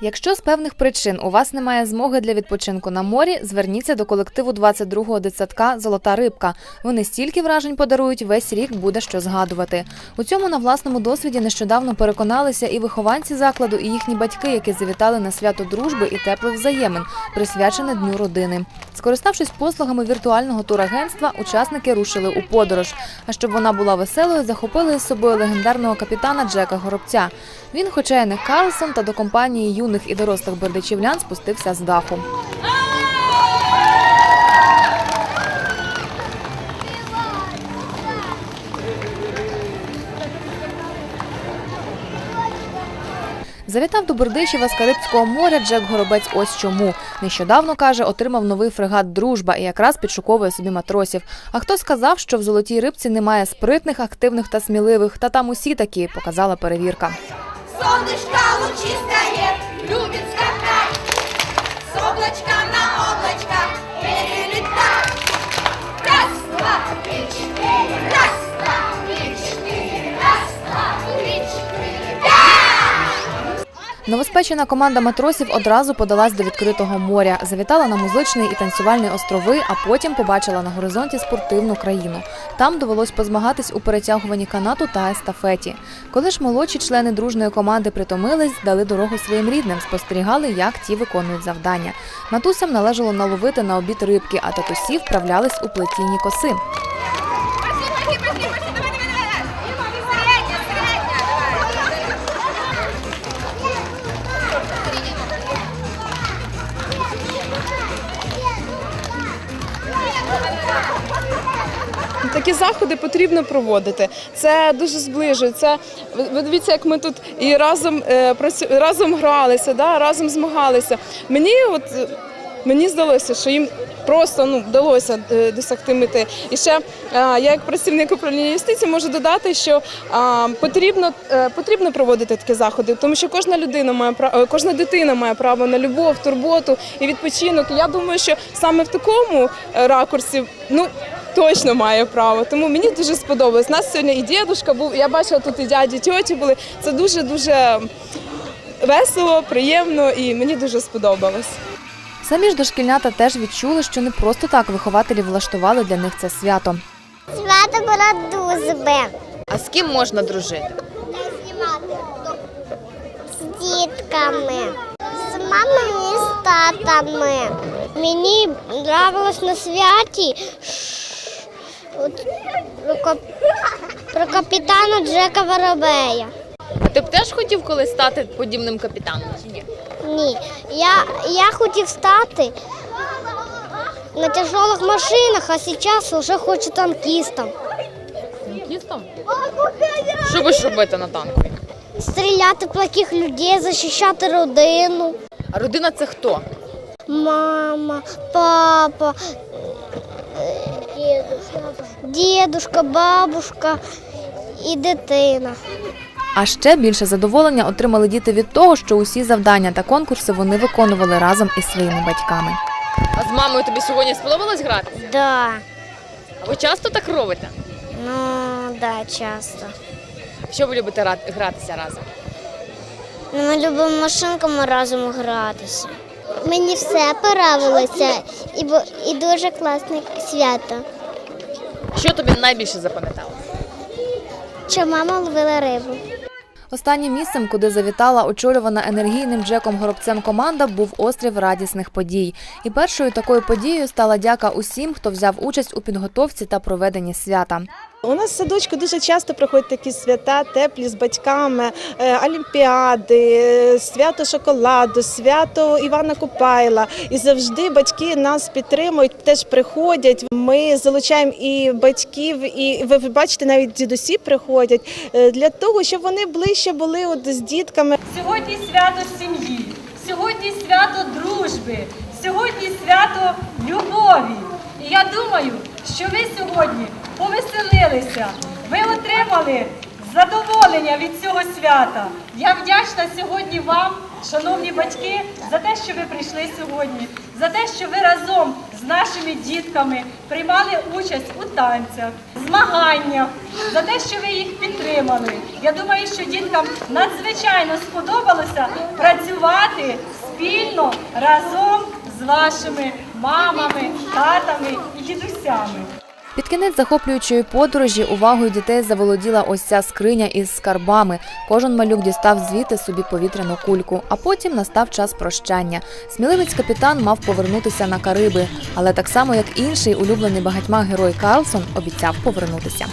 Якщо з певних причин у вас немає змоги для відпочинку на морі, зверніться до колективу 22-го дитсадка Золота рибка. Вони стільки вражень подарують, весь рік буде що згадувати. У цьому на власному досвіді нещодавно переконалися і вихованці закладу, і їхні батьки, які завітали на свято дружби і теплих взаємин, присвячене Дню родини. Скориставшись послугами віртуального турагентства, учасники рушили у подорож. А щоб вона була веселою, захопили із собою легендарного капітана Джека Горобця. Він, хоча й не Карлсон, та до компанії юних і дорослих бердичівлян спустився з даху. Завітав до Бердичева з Карибського моря Джек Горобець ось чому. Нещодавно, каже, отримав новий фрегат «Дружба» і якраз підшуковує собі матросів. А хто сказав, що в «Золотій рибці» немає спритних, активних та сміливих? Та там усі такі, показала перевірка. Солнышко Do it. Новоспечена команда матросів одразу подалась до відкритого моря, завітала на музичний і танцювальний острови, а потім побачила на горизонті спортивну країну. Там довелось позмагатись у перетягуванні канату та естафеті. Коли ж молодші члени дружної команди притомились, дали дорогу своїм рідним, спостерігали, як ті виконують завдання. Матусям належало наловити на обід рибки, а татусі вправлялись у плетінні коси. Заходи потрібно проводити. Це дуже зближує. Це ви- дивіться, як ми тут і разом е, разом гралися, да, разом змагалися. Мені от мені здалося, що їм просто ну вдалося е, досягти мети. І ще е, я, як працівник управління юстиції, можу додати, що потрібно, потрібно проводити такі заходи, тому що кожна людина має право, кожна дитина має право на любов, турботу і відпочинок. І Я думаю, що саме в такому ракурсі, ну. Точно має право, тому мені дуже сподобалось. У нас сьогодні і дідушка був, я бачила тут і дяді, і тьоті були. Це дуже дуже весело, приємно і мені дуже сподобалось. Самі ж дошкільнята теж відчули, що не просто так вихователі влаштували для них це свято. Свято Бородузби А з ким можна дружити? з дітками, з мамами і з татами. Мені нравилось на святі про, кап- про капітана Джека Воробея. А ти б теж хотів колись стати подібним капітаном? Чи ні? Ні, я, я хотів стати на тяжелих машинах, а зараз вже хочу танкістом. Танкістом? Що будеш робити на танку? Стріляти плохих людей, захищати родину. А родина це хто? Мама, папа, дедушка, бабушка і дитина. А ще більше задоволення отримали діти від того, що усі завдання та конкурси вони виконували разом із своїми батьками. А з мамою тобі сьогодні сподобалось грати? Да, А ви часто так робите? ну да, часто. Що ви любите гратися разом? Ну, Ми любимо машинками разом гратися. Мені все подобалося і, і дуже класне свято. Що тобі найбільше запам'яталося? Що мама ловила рибу. Останнім місцем, куди завітала очолювана енергійним Джеком Горобцем команда, був острів радісних подій. І першою такою подією стала дяка усім, хто взяв участь у підготовці та проведенні свята. У нас в садочку дуже часто проходять такі свята, теплі з батьками, е, олімпіади, е, свято шоколаду, свято Івана Купайла. І завжди батьки нас підтримують, теж приходять. Ми залучаємо і батьків, і ви бачите, навіть дідусі приходять е, для того, щоб вони ближче були от з дітками. Сьогодні свято сім'ї, сьогодні свято дружби, сьогодні свято любові. І я думаю, що ви сьогодні повеселилися, ви отримали задоволення від цього свята. Я вдячна сьогодні вам, шановні батьки, за те, що ви прийшли сьогодні, за те, що ви разом з нашими дітками приймали участь у танцях, змаганнях, за те, що ви їх підтримали. Я думаю, що діткам надзвичайно сподобалося працювати. спільно разом з вашими мамами, татами і дідусями. Під кінець захоплюючої подорожі увагою дітей заволоділа ось ця скриня із скарбами. Кожен малюк дістав звідти собі повітряну кульку, а потім настав час прощання. Сміливець капітан мав повернутися на Кариби, але так само як інший улюблений багатьма герой Карлсон обіцяв повернутися.